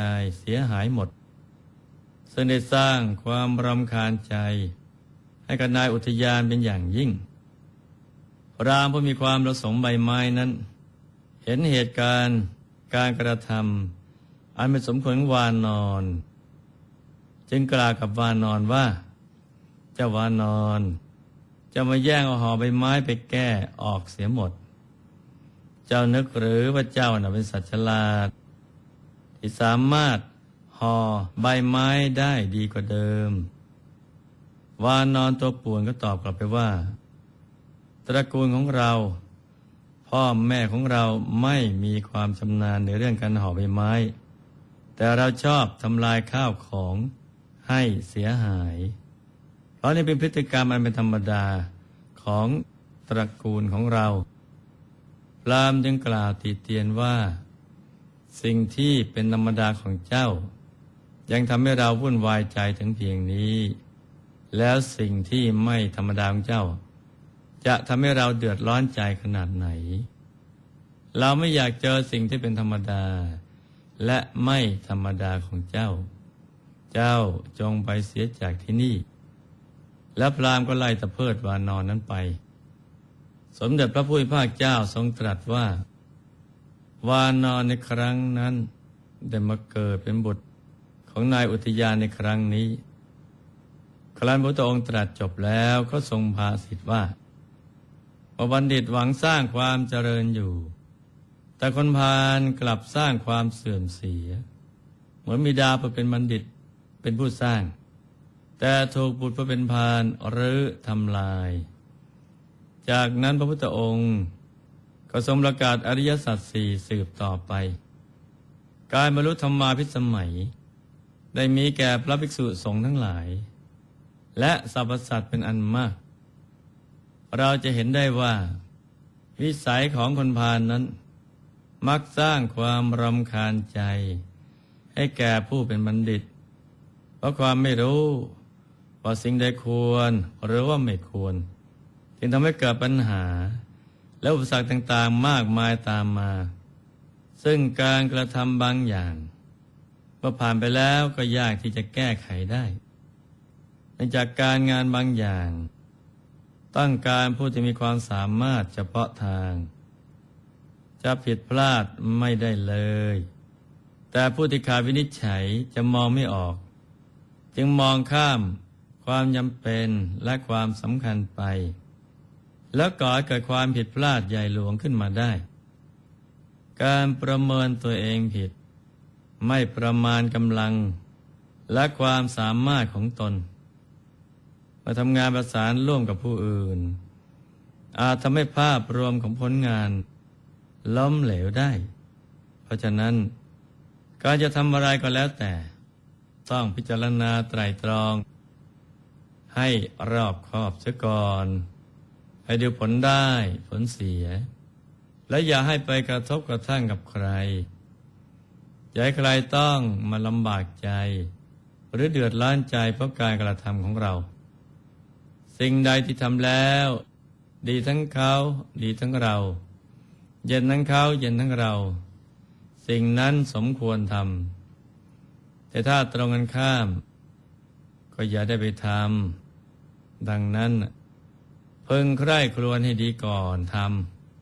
ใจเสียหายหมด ซึ่งได้สร้างความรำคาญใจ ให้กับนายอุทยานเป็นอย่างยิ่ง รามผู้มีความประสงค์ใบไม้นั้น เห็นเหตุการณ์การกระทำอันเป็นสมควรของวานนอน จึงกล่าวกับวานนอนว่า เจ้าวานนอนจะมาแย่งเอาห่อใบไม้ไปแก้ออกเสียหมด เจ้านึกหรือว่าเจ้าน่ะเป็นสัตว์ฉลาด ที่สามารถห่อใบไม้ได้ดีกว่าเดิม วานนอนตัวป่วนก็ตอบกลับไปว่า ตระกูลของเรา พ่อแม่ของเราไม่มีความชำนาญในเรื่องการห่อใบไม้ แต่เราชอบทำลายข้าวของให้เสียหาย เพราะนี่เป็นพฤติกรรมอันเป็นธรรมดาของตระกูลของเรา พรามจึงกล่าวติเตียนว่า สิ่งที่เป็นธรรมดาของเจ้า ยังทำให้เราวุ่นวายใจถึงเพียงนี้ แล้วสิ่งที่ไม่ธรรมดาของเจ้า จะทำให้เราเดือดร้อนใจขนาดไหน เราไม่อยากเจอสิ่งที่เป็นธรรมดา และไม่ธรรมดาของเจ้า เจ้าจงไปเสียจากที่นี่ และพรามก็ไล่ตะเพิดวานอนนั้นไป สมเด็จพระผู้เป็นพระเจ้าทรงตรัสว่า วานอนในครั้งนั้น ได้มาเกิดเป็นบุตรของนายอุทยานในครั้งนี้ครั้นพระองค์ตรัสจบแล้วก็ทรงพาสิทธิ์ว่าว่าบัณฑิตหวังสร้างความเจริญอยู่ แต่คนพาลกลับสร้างความเสื่อมเสีย เหมือนมีดาผู้เป็นบัณฑิตเป็นผู้สร้าง แต่ถูกบุตรผู้เป็นพาลหรือทำลาย จากนั้นพระพุทธองค์ ก็ทรงประกาศอริยสัจสี่สืบต่อไป การบรรลุธรรมาพิสมัย ได้มีแก่พระภิกษุสงฆ์ทั้งหลาย และสรรพสัตว์เป็นอันมาก เราจะเห็นได้ว่า วิสัยของคนพาลนนั้น มักสร้างความรำคาญใจ ให้แก่ผู้เป็นบัณฑิต เพราะความไม่รู้ว่าสิ่งใดควรหรือว่าไม่ควรจึงทำให้เกิดปัญหา และอุปสรรคต่างๆมากมายตามมา ซึ่งการกระทำบางอย่างเมื่อผ่านไปแล้วก็ยากที่จะแก้ไขได้เนื่องจากการงานบางอย่าง ต้องการผู้ที่มีความสามารถเฉพาะทาง จะผิดพลาดไม่ได้เลย แต่ผู้ที่ขาดวินิจฉัยจะมองไม่ออก จึงมองข้ามความจำเป็นและความสำคัญไป แล้วก่อเกิดความผิดพลาดใหญ่หลวงขึ้นมาได้ การประเมินตัวเองผิด ไม่ประมาณกำลัง และความสามารถของตน มาทำงานประสานร่วมกับผู้อื่น อาจทำให้ภาพรวมของผลงาน ล้มเหลวได้ เพราะฉะนั้น การจะทำอะไรก็แล้วแต่ ต้องพิจารณาไตรตรอง ให้รอบคอบเสียก่อน ให้ดูผลได้ผลเสีย และอย่าให้ไปกระทบกระทั่งกับใคร อย่าให้ใครต้องมาลำบากใจ หรือเดือดร้อนใจเพราะการกระทำของเรา สิ่งใดที่ทำแล้ว ดีทั้งเขาดีทั้งเรา เย็นทั้งเขาเย็นทั้งเรา สิ่งนั้นสมควรทำแต่ถ้าตรงกันข้าม ก็อย่าได้ไปทำดังนั้น พิ่งใคร่ครวญให้ดีก่อนท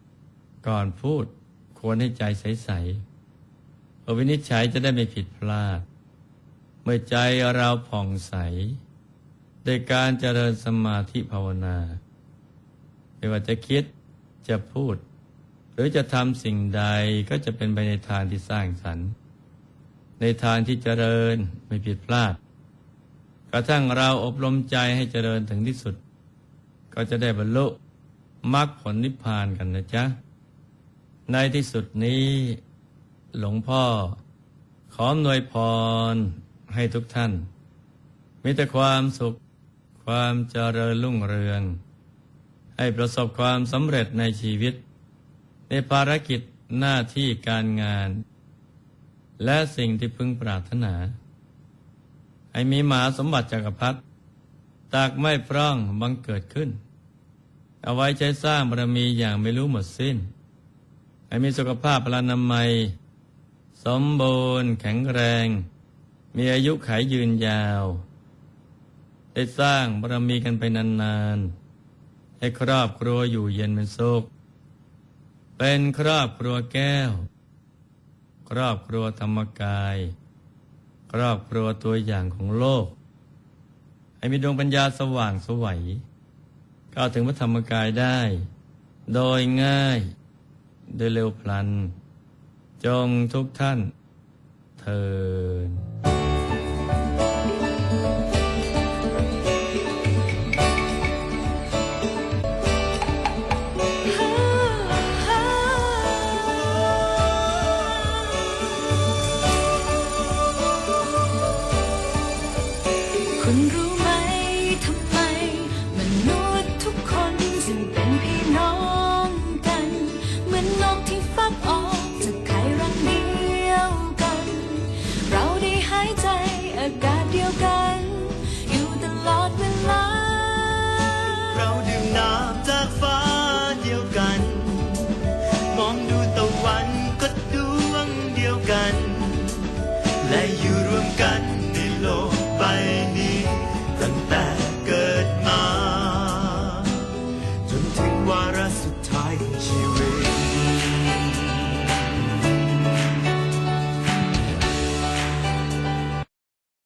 ำก่อนพูดควรให้ใจใสๆเพื่อวินิจฉัยจะได้ไม่ผิดพลาด เมื่อใจเราผ่องใสโดยการเจริญสมาธิภาวนา ไม่ว่าจะคิดจะพูด หรือจะทำสิ่งใดก็จะเป็นไปในทางที่สร้างสรรค์ ในทางที่เจริญไม่ผิดพลาด กระทั่งเราอบรมใจให้เจริญถึงที่สุด ก็จะได้บรรลุมรรคผลนิพพานกันนะจ๊ะ ในที่สุดนี้ หลวงพ่อ ขอหน่วยพรให้ทุกท่าน มีแต่ความสุข ความเจริญรุ่งเรือง ให้ประสบความสำเร็จในชีวิต ในภารกิจหน้าที่การงาน และสิ่งที่พึงปรารถนา ให้มีมหาสมบัติจักรพรรดิตากไม่พร่องบังเกิดขึ้น เอาไว้ใช้สร้างบารมีอย่างไม่รู้หมดสิ้น ให้มีสุขภาพพลานามัย สมบูรณ์ แข็งแรง มีอายุขายยืนยาว ได้สร้างบารมีกันไปนานๆ ให้ครอบครัวอยู่เย็นเป็นสุข เป็นครอบครัวแก้ว ครอบครัวธรรมกาย ครอบครัวตัวอย่างของโลก ให้มีดวงปัญญาสว่างสวัย ก้าถึงพระธรรมกายได้ โดยง่าย โดยเร็วพลัน จงทุกท่านเทิน น